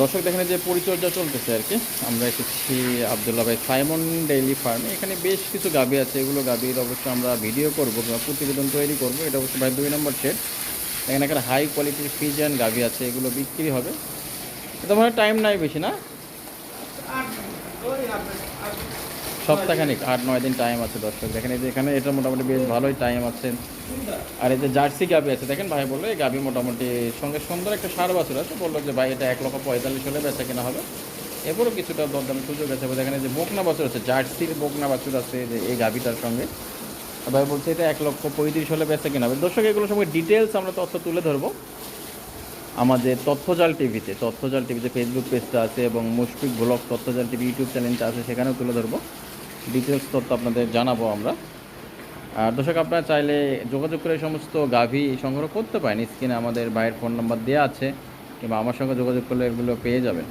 দর্শক, দেখেন যে পরিচর্যা চলতেছে আর কি। আমরা এসেছি আবদুল্লাহ ভাই সাইমন ডেইলি ফার্মে। এখানে বেশ কিছু গাভী আছে। এগুলো গাভীর অবশ্য আমরা ভিডিও করব কিংবা প্রতিবেদন তৈরি করব। এটা অবশ্য ভাই দুই নম্বর শেড এখানে একটা হাই কোয়ালিটির ফিজিয়ান গাভী আছে। এগুলো বিক্রি হবে। এটা মনে টাইম নাই বেশি, না? সপ্তাহখানিক, আট, নয় দিন টাইম আছে দর্শক। দেখেন এই যে এখানে এটা মোটামুটি বেশ ভালোই টাইম আছে। আর এই যে জার্সি গাভি আছে, দেখেন ভাই বলল, এই গাভি মোটামুটি সঙ্গে সুন্দর একটা সার বাছুর আছে, বলল যে ভাই এটা এক লক্ষ পঁয়তাল্লিশ হলে বেচা কেনা হবে। এরপরও কিছুটা দরদামের সুযোগ আছে। দেখেন যে বকনা বাছুর আছে, জার্সির বকনা বাছুর আছে এই যে, এই গাভিটার সঙ্গে। ভাই বলছে এটা এক লক্ষ পঁয়ত্রিশ হলে বেচা কেনা হবে। দর্শক, এগুলো সঙ্গে ডিটেলস আমরা তথ্য তুলে ধরবো। আমাদের তথ্যজাল টিভিতে তথ্যজাল টিভিতে ফেসবুক পেজটা আছে এবং মুশফিক ব্লগ, তথ্যজাল টিভি ইউটিউব চ্যানেলটা আছে, সেখানেও তুলে ধরবো। ডিটেলস তথ্য আপনাদের জানাব আমরা। আর দর্শক, আপনারা চাইলে যোগাযোগ করে সমস্ত গাভি সংগ্রহ করতে পারেন। স্ক্রিনে আমাদের ভাইয়ের ফোন নাম্বার দেওয়া আছে, কিংবা আমার সঙ্গে যোগাযোগ করলে এগুলো পেয়ে যাবেন।